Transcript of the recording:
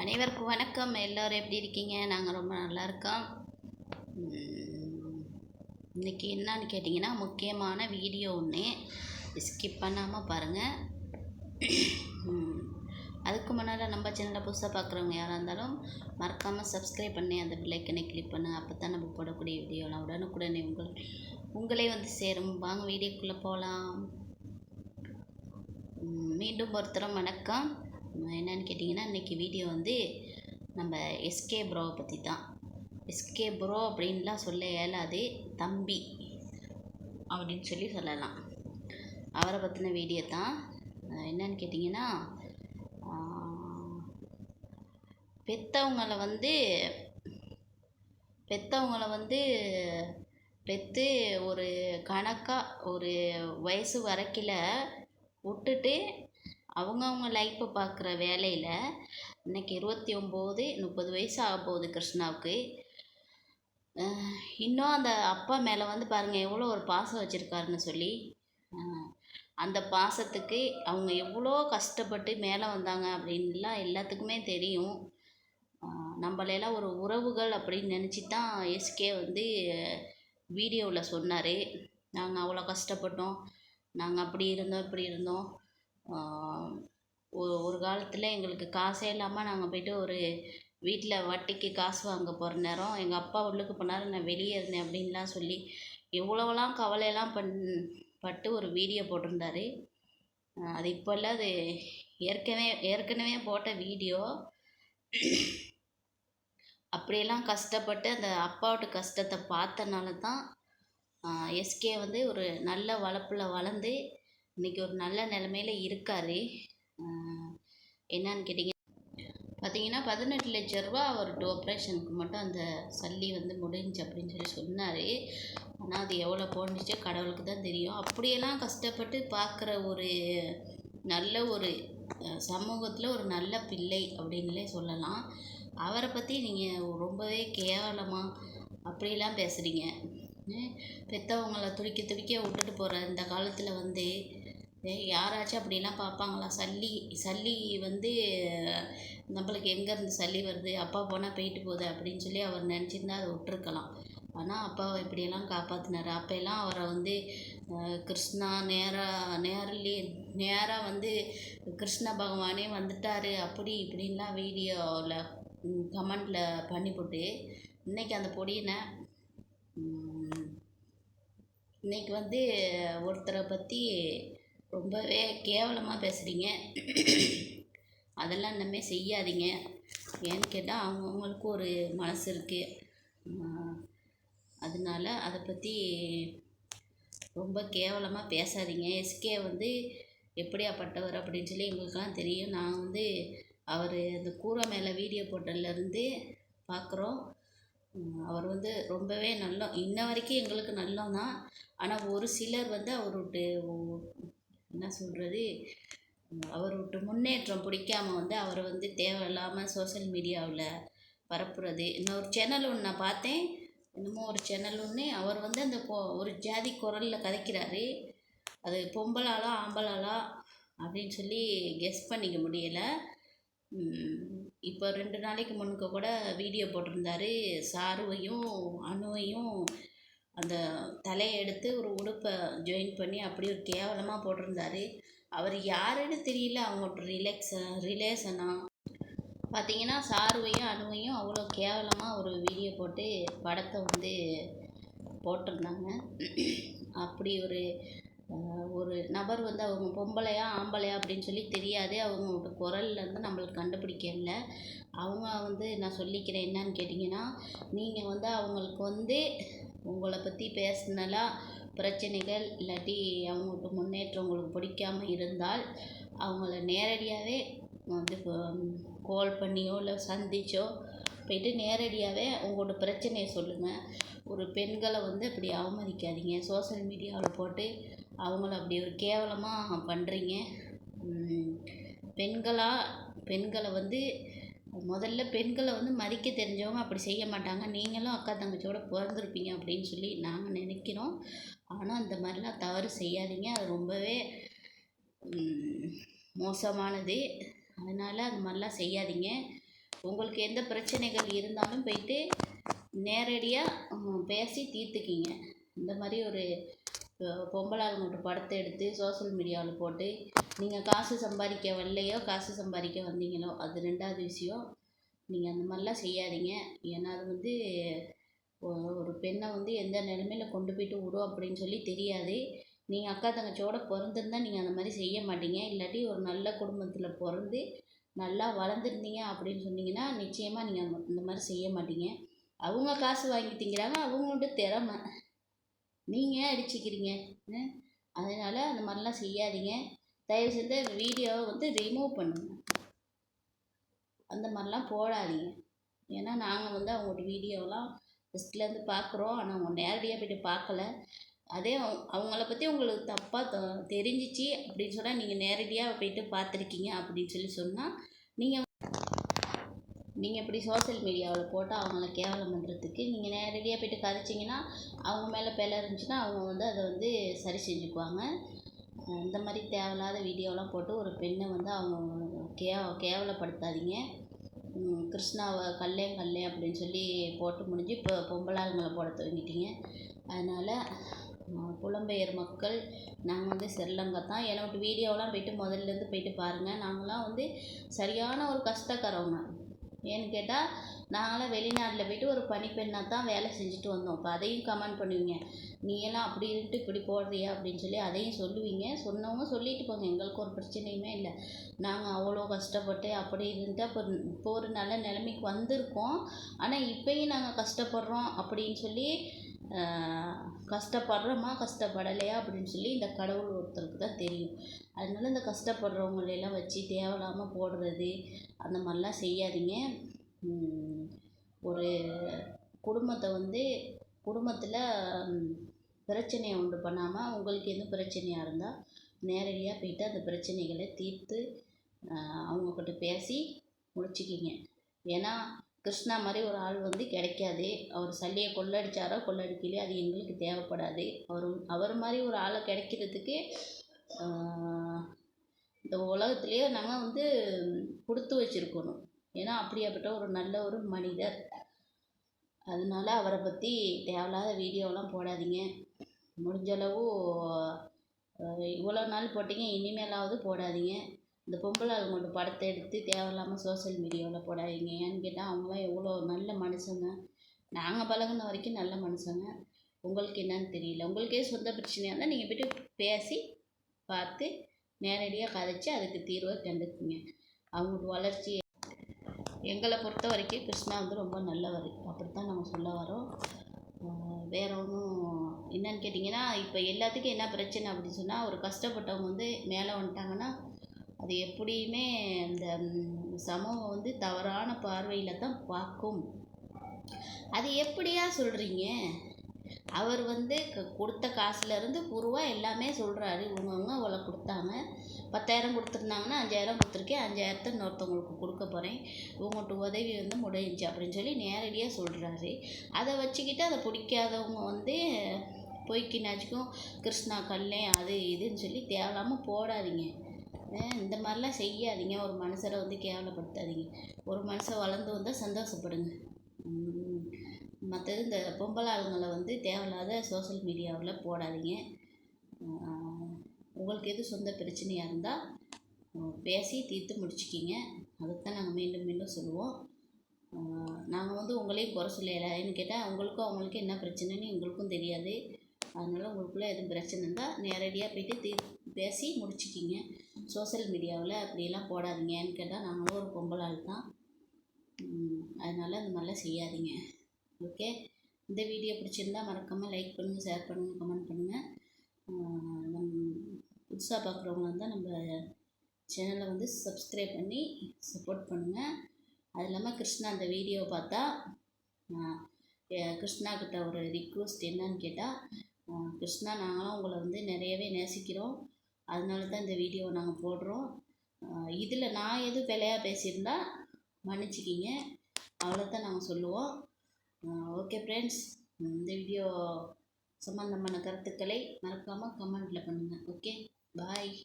அனைவருக்கும் வணக்கம். எல்லோரும் எப்படி இருக்கீங்க? நாங்கள் ரொம்ப நல்லா இருக்கோம். இன்றைக்கி இன்னைக்கு என்னன்னு கேட்டிங்கன்னா முக்கியமான வீடியோ ஒன்று ஸ்கிப் பண்ணாமல் பாருங்கள் அதுக்கு முன்னால் நம்ம சேனலை புதுசாக பார்க்குறவங்க யாராக இருந்தாலும் மறக்காமல் சப்ஸ்கிரைப் பண்ணி அந்த பிள்ளைக்கனை கிளிக் பண்ணுங்கள் அப்போ தான் நம்ம போடக்கூடிய வீடியோலாம் உடனுக்குடனே உங்கள் உங்களே வந்து சேரும். வாங்க வீடியோக்குள்ளே போகலாம் மீண்டும் ஒருத்தரம் வணக்கம். என்னென்னு கேட்டிங்கன்னா இன்றைக்கி வீடியோ வந்து நம்ம எஸ்கே ப்ரோவை பற்றி தான் எஸ்கே ப்ரோ அப்படின்லாம் சொல்ல இயலாது. தம்பி அப்படின்னு சொல்லி சொல்லலாம். அவரை பற்றின வீடியோ தான். என்னன்னு கேட்டிங்கன்னா பெற்றவங்கள வந்து பெத்தவங்களை வந்து பெற்று ஒரு கணக்காக ஒரு வயசு வரைக்கில விட்டுட்டு அவங்கவுங்க லைஃப்பை பார்க்குற வேலையில் இன்னைக்கு இருபத்தி ஒம்பது முப்பது வயசு ஆக போகுது கிருஷ்ணாவுக்கு. இன்னும் அந்த அப்பா மேலே வந்து பாருங்கள் எவ்வளோ ஒரு பாசம் வச்சுருக்காருன்னு சொல்லி அந்த பாசத்துக்கு அவங்க எவ்வளோ கஷ்டப்பட்டு மேலே வந்தாங்க அப்படின்லாம் எல்லாத்துக்குமே தெரியும். நம்மளெல்லாம் நம்மளையெல்லாம் ஒரு உறவுகள் அப்படின்னு நினச்சி தான் எஸ்கே வந்து வீடியோவில் சொன்னார். நாங்கள் அவ்வளோ கஷ்டப்பட்டோம். நாங்கள் அப்படி இருந்தோம் இப்படி இருந்தோம். ஒரு ஒரு காலத்தில் எங்களுக்கு காசே இல்லாமல் நாங்கள் போயிட்டு ஒரு வீட்டில் வட்டிக்கு காசு வாங்க போகிற நேரம் எங்கள் அப்பா உள்ளுக்கு போனார் நான் வெளியே இருந்தேன் அப்படின்லாம் சொல்லி எவ்வளோவெல்லாம் கவலையெல்லாம் பண் பட்டு ஒரு வீடியோ போட்டிருந்தாரு. அது இப்போல்லாம் அது ஏற்கனவே ஏற்கனவே போட்ட வீடியோ அப்படியெல்லாம் கஷ்டப்பட்டு அந்த அப்பாவோட கஷ்டத்தை பார்த்தனால தான் எஸ்கே வந்து ஒரு நல்ல வளர்ப்பில் வளர்ந்து இன்னைக்கு ஒரு நல்ல நிலமையில இருக்கார். என்னன்னு கேட்டிங்க பார்த்தீங்கன்னா பதினெட்டு லட்ச ரூபா அவர்கிட்ட ஆப்ரேஷனுக்கு மட்டும் அந்த சல்லி வந்து முடிஞ்சு அப்படின்னு சொல்லி சொன்னார். ஆனால் அது எவ்வளோ போணுச்சோ கடவுளுக்கு தான் தெரியும். அப்படியெல்லாம் கஷ்டப்பட்டு பார்க்குற ஒரு நல்ல ஒரு சமூகத்தில் ஒரு நல்ல பிள்ளை அப்படின்னுலே சொல்லலாம். அவரை பற்றி நீங்கள் ரொம்பவே கேவலமாக அப்படிலாம் பேசுகிறீங்க பெற்றவங்களை துடிக்க துடிக்க விட்டுட்டு போகிற இந்த காலத்தில் வந்து யாராச்சும் அப்படிலாம் பார்ப்பாங்களா? சல்லி சல்லி வந்து நம்மளுக்கு எங்கேருந்து சல்லி வருது? அப்பா போனால் போயிட்டு போகுது அப்படின்னு சொல்லி அவர் நினச்சிருந்தா அதை விட்டுருக்கலாம். ஆனால் அப்பாவை இப்படியெல்லாம் காப்பாற்றினார் அப்போல்லாம் அவரை வந்து கிருஷ்ணா நேராக நேரிலே நேராக வந்து கிருஷ்ண பகவானே வந்துட்டார் அப்படி இப்படின்லாம் வீடியோவில் கமெண்டில் பண்ணிவிட்டு இன்னைக்கு அந்த பொடியினை இன்றைக்கி இன்னைக்கு வந்து ஒருத்தரை பற்றி ரொம்பவே கேவலமாக பேசுகிறீங்க அதெல்லாம் இனிமேல் செய்யாதீங்க. ஏன்னு கேட்டால் அவங்கவுங்களுக்கு ஒரு மனசு இருக்குது அதனால அதை பற்றி ரொம்ப கேவலமாக பேசாதீங்க. எஸ்கே வந்து எப்படியாப்பட்டவர் அப்படின்னு சொல்லி எங்களுக்கெல்லாம் தெரியும். நான் வந்து அவர் அந்த கூரை மேலே வீடியோ போட்டதுலேருந்து பார்க்குறோம் அவர் வந்து ரொம்பவே நல்ல இன்ன வரைக்கும் எங்களுக்கு நல்லம் தான். ஆனால் ஒரு சிலர் வந்து அவருடைய என்ன சொல்கிறது அவர் முன்னேற்றம் பிடிக்காம வந்து அவரை வந்து தேவையில்லாமல் சோஷியல் மீடியாவில் பரப்புறது. இன்னொரு சேனல் ஒன்று நான் பார்த்தேன். என்னமோ ஒரு சேனல் ஒன்று அவர் வந்து அந்த கொ ஒரு ஜாதி குரலில் கதைக்கிறாரு. அது பொம்பளாலா ஆம்பளாலா அப்படின்னு சொல்லி கெஸ் பண்ணிக்க முடியலை. இப்போ ரெண்டு நாளைக்கு முன்னுக்கு கூட வீடியோ போட்டிருந்தாரு. சாருவையும் அணுவையும் அந்த தலையை எடுத்து ஒரு உடுப்பை ஜாயின் பண்ணி அப்படி ஒரு கேவலமாக போட்டிருந்தாரு. அவர் யாருன்னு தெரியல அவங்களோட ரிலேக்ஸ ரிலேஷனா பார்த்தீங்கன்னா சாருவையும் அணுவையும் அவ்வளோ கேவலமாக ஒரு வீடியோ போட்டு படத்தை வந்து போட்டிருந்தாங்க. அப்படி ஒரு ஒரு நபர் வந்து அவங்க பொம்பளையா ஆம்பளையா அப்படின்னு சொல்லி தெரியாது. அவங்களோட குரல்லேருந்து நம்மளுக்கு கண்டுபிடிக்கல அவங்க வந்து நான் சொல்லிக்கிறேன் என்னன்னு கேட்டிங்கன்னா நீங்கள் வந்து அவங்களுக்கு வந்து உங்களை பற்றி பேசினலாம் பிரச்சனைகள் இல்லாட்டி அவங்களுக்கு முன்னேற்றம் உங்களுக்கு பிடிக்காம இருந்தால் அவங்கள நேரடியாகவே வந்து கால் பண்ணியோ இல்லை சந்திச்சோ போயிட்டு நேரடியாகவே உங்களோட பிரச்சனையை சொல்லுங்கள் ஒரு பெண்களை வந்து அப்படி அவமதிக்காதீங்க. சோஷியல் மீடியாவில் போட்டு அவங்கள அப்படி ஒரு கேவலமாக பண்ணுறீங்க பெண்களாக பெண்களை வந்து முதல்ல பெண்களை வந்து மதிக்க தெரிஞ்சவங்க அப்படி செய்ய மாட்டாங்க. நீங்களும் அக்கா தங்கச்சியோட பிறந்திருப்பீங்க அப்படின்னு சொல்லி நாங்கள் நினைக்கிறோம். ஆனால் அந்த மாதிரிலாம் தவறு செய்யாதீங்க. அது ரொம்பவே மோசமானது. அதனால் அது மாதிரிலாம் செய்யாதீங்க. உங்களுக்கு எந்த பிரச்சனைகள் இருந்தாலும் போயிட்டு நேரடியாக பேசி தீர்த்துக்கிங்க. இந்த மாதிரி ஒரு பொம்பளாளுங்க ஒரு படத்தை எடுத்து சோஷியல் மீடியாவில் போட்டு நீங்கள் காசு சம்பாதிக்க வரலையோ காசு சம்பாதிக்க வந்தீங்களோ அது ரெண்டாவது விஷயம். நீங்கள் அந்த மாதிரிலாம் செய்யாதீங்க. ஏன்னா அது வந்து ஒரு பெண்ணை வந்து எந்த நிலமையில கொண்டு போயிட்டு விடும் அப்படின்னு சொல்லி தெரியாது. நீங்கள் அக்கா தங்கச்சியோட பிறந்திருந்தா நீங்கள் அந்த மாதிரி செய்ய மாட்டீங்க. இல்லாட்டி ஒரு நல்ல குடும்பத்தில் பிறந்து நல்லா வளர்ந்துருந்தீங்க அப்படின்னு சொன்னீங்கன்னா நிச்சயமாக நீங்கள் இந்த மாதிரி செய்ய மாட்டீங்க. அவங்க காசு வாங்கி திங்கிறாங்க அவங்களோட திறமை. நீங்கள் அடிச்சுக்கிறீங்க? ம்? அதனால் அந்த மாதிரிலாம் செய்யாதீங்க. தயவு செஞ்சு அந்த வீடியோவை வந்து ரிமூவ் பண்ணுங்க. அந்த மாதிரிலாம் போடாதீங்க. ஏன்னா நாங்கள் வந்து அவங்களோட வீடியோலாம் ஃபஸ்ட்லேருந்து பார்க்குறோம் ஆனால் அவங்க நேரடியாக போய்ட்டு பார்க்கல அதே அவங்கள பற்றி உங்களுக்கு தப்பாக தெரிஞ்சிச்சு அப்படின்னு சொன்னால் நீங்கள் நேரடியாக போயிட்டு பார்த்துருக்கீங்க அப்படின்னு சொல்லி சொன்னால் நீங்கள் நீங்கள் இப்படி சோஷியல் மீடியாவில் போட்டு அவங்கள கேவலம் பண்ணுறதுக்கு நீங்கள் நேரடியாக போய்ட்டு கதைச்சிங்கன்னா அவங்க மேலே பிள இருந்துச்சுன்னா அவங்க வந்து அதை வந்து சரி செஞ்சுக்குவாங்க. இந்த மாதிரி தேவையில்லாத வீடியோலாம் போட்டு ஒரு பெண்ணை வந்து அவங்க கே கேவலப்படுத்தாதீங்க. கிருஷ்ணாவை கல்லே கல்லே அப்படின்னு சொல்லி போட்டு முடிஞ்சு இப்போ பொம்பளாளுங்களை போட துவங்கிட்டீங்க அதனால் புலம்பெயர் மக்கள் நாங்கள் வந்து ஸ்ரீலங்கா தான் என்னோட வீடியோலாம் போயிட்டு முதல்லேருந்து போயிட்டு பாருங்கள் நாங்களாம் வந்து சரியான ஒரு கஷ்டக்காரவங்க. ஏன்னு கேட்டால் நாங்களாம் வெளிநாட்டில் போயிட்டு ஒரு பனிப்பெண்ணாக தான் வேலை செஞ்சுட்டு வந்தோம். இப்போ அதையும் கமெண்ட் பண்ணுவீங்க. நீ எல்லாம் அப்படி இருந்துட்டு இப்படி போடுறியா அப்படின்னு சொல்லி அதையும் சொல்லுவீங்க. சொன்னவங்க சொல்லிட்டு போங்க. எங்களுக்கு ஒரு பிரச்சனையுமே இல்லை. நாங்கள் அவ்வளோ கஷ்டப்பட்டு அப்படி இருந்துட்டு அப்போ இப்போ ஒரு நல்ல நிலைமைக்கு வந்திருக்கோம். ஆனால் இப்பயும் நாங்கள் கஷ்டப்படுறோம் அப்படின்னு சொல்லி கஷ்டப்படுறோமா கஷ்டப்படலையா அப்படின்னு சொல்லி இந்த கடவுள் ஒருத்தருக்கு தான் தெரியும். அதனால இந்த கஷ்டப்படுறவங்களெல்லாம் வச்சு தேவையில்லாமல் போடுறது அந்த மாதிரிலாம் செய்யாதீங்க. ஒரு குடும்பத்தை வந்து குடும்பத்தில் பிரச்சனையை உண்டு பண்ணாமல் உங்களுக்கு எதுவும் பிரச்சனையாக இருந்தால் நேரடியாக போயிட்டு அந்த பிரச்சனைகளை தீர்த்து அவங்கக்கிட்ட பேசி முடிச்சுக்கிங்க. ஏன்னா கிருஷ்ணா மாதிரி ஒரு ஆள் வந்து கிடைக்காது. அவர் சல்லியை கொள்ளடிச்சாரோ கொள்ளடிக்கலையோ அது எங்களுக்கு தேவைப்படாது. அவர் அவர் மாதிரி ஒரு ஆளை கிடைக்கிறதுக்கு இந்த உலகத்துலேயே நாங்கள் வந்து கொடுத்து வச்சுருக்கணும். ஏன்னா அப்படியாப்பட்ட ஒரு நல்ல ஒரு மனிதர். அதனால அவரை பற்றி தேவையில்லாத வீடியோலாம் போடாதீங்க. முடிஞ்சளவு இவ்வளோ நாள் போட்டீங்க இனிமேலாவது போடாதீங்க. இந்த பொம்பளை ஆளுங்களோட படத்தை எடுத்து தேவையில்லாமல் சோஷியல் மீடியாவில் போடாதீங்க. ஏன்னு கேட்டால் அவங்களாம் எவ்வளோ நல்ல மனுஷங்க. நாங்கள் பழகுன வரைக்கும் நல்ல மனுஷங்க. உங்களுக்கு என்னன்னு தெரியல. உங்களுக்கே சொந்த பிரச்சனையாக இருந்தால் நீங்கள் போய்ட்டு பேசி பார்த்து நேரடியாக கதைச்சி அதுக்கு தீர்வை கண்டுக்குங்க. அவங்களோட வளர்ச்சி எங்களை பொறுத்த வரைக்கும் கிருஷ்ணா வந்து ரொம்ப நல்லவர். அப்படித்தான் நம்ம சொல்ல வரோம். வேற ஒன்றும் என்னன்னு கேட்டிங்கன்னா இப்போ எல்லாத்துக்கும் என்ன பிரச்சனை அப்படின்னு சொன்னால் ஒரு கஷ்டப்பட்டவங்க வந்து மேலே வந்துட்டாங்கன்னா அது எப்படியுமே அந்த சமூகம் வந்து தவறான பார்வையில் தான் பார்க்கும். அது எப்படியா சொல்கிறீங்க அவர் வந்து க- கொடுத்த காசுலேருந்து பூர்வா எல்லாமே சொல்கிறாரு இவங்கவுங்க இவ்வளோ கொடுத்தாங்க பத்தாயிரம் கொடுத்துருந்தாங்கன்னா அஞ்சாயிரம் கொடுத்துருக்கேன். அஞ்சாயிரத்தை இன்னொருத்தவங்களுக்கு கொடுக்க போகிறேன் உங்கள்கிட்ட உதவி வந்து முடிஞ்சுச்சு அப்படின்னு சொல்லி நேரடியாக சொல்கிறாரு அதை வச்சுக்கிட்டு அதை பிடிக்காதவங்க வந்து பொய்க்கினாச்சுக்கும் கிருஷ்ணா கல்லே அது இதுன்னு சொல்லி தேவையில்லாமல் போடாதீங்க. இந்த மாதிரிலாம் செய்யாதீங்க. ஒரு மனுஷரை வந்து கேவலப்படுத்தாதீங்க. ஒரு மனுஷன் வளர்ந்து வந்தால் சந்தோஷப்படுங்க. மற்றது இந்த பொம்பளை ஆளுங்களை வந்து தேவையில்லாத சோஷியல் மீடியாவில் போடாதீங்க. உங்களுக்கு எது சொந்த பிரச்சனையாக இருந்தால் பேசி தீர்த்து முடிச்சுக்கிங்க. அதுதான் நாங்கள் மீண்டும் மீண்டும் சொல்லுவோம். நாங்கள் வந்து உங்களையும் குறை சொல்லலை. ஏன்னு கேட்டால் உங்களுக்கும் அவங்களுக்கும் என்ன பிரச்சனைன்னு எங்களுக்கும் தெரியாது. அதனால் உங்களுக்குள்ளே எதுவும் பிரச்சனை இருந்தால் நேரடியாக போயிட்டு தீ பேசி முடிச்சுக்கிங்க. சோஷியல் மீடியாவில் அப்படியெல்லாம் போடாதீங்க. ஏன்னு கேட்டால் நாங்களும் ஒரு பொம்பளை ஆள் தான். அதனால் இந்த மாதிரிலாம் செய்யாதீங்க. ஓகே? இந்த வீடியோ பிடிச்சிருந்தா மறக்காமல் லைக் பண்ணுங்கள் ஷேர் பண்ணுங்கள் கமெண்ட் பண்ணுங்கள் நம் புதுசாக பார்க்குறவங்க இருந்தால் நம்ம சேனலை வந்து சப்ஸ்கிரைப் பண்ணி சப்போர்ட் பண்ணுங்கள் அது இல்லாமல் கிருஷ்ணா அந்த வீடியோவை பார்த்தா கிருஷ்ணா கிட்ட ஒரு ரிக்வஸ்ட் என்னன்னு கேட்டால் கிருஷ்ணா நாங்களும் உங்களை வந்து நிறையவே நேசிக்கிறோம். அதனால தான் இந்த வீடியோவை நாங்கள் போடுறோம். இதில் நான் எதுவும் பிழையாக பேசியிருந்தா மன்னிச்சிக்கிங்க. அவ்வளோதான் நாங்கள் சொல்லுவோம். ஓகே ஃப்ரெண்ட்ஸ் இந்த வீடியோ சம்மந்தமான கருத்துக்களை மறக்காமல் கமெண்டில் பண்ணுங்கள் ஓகே Bye.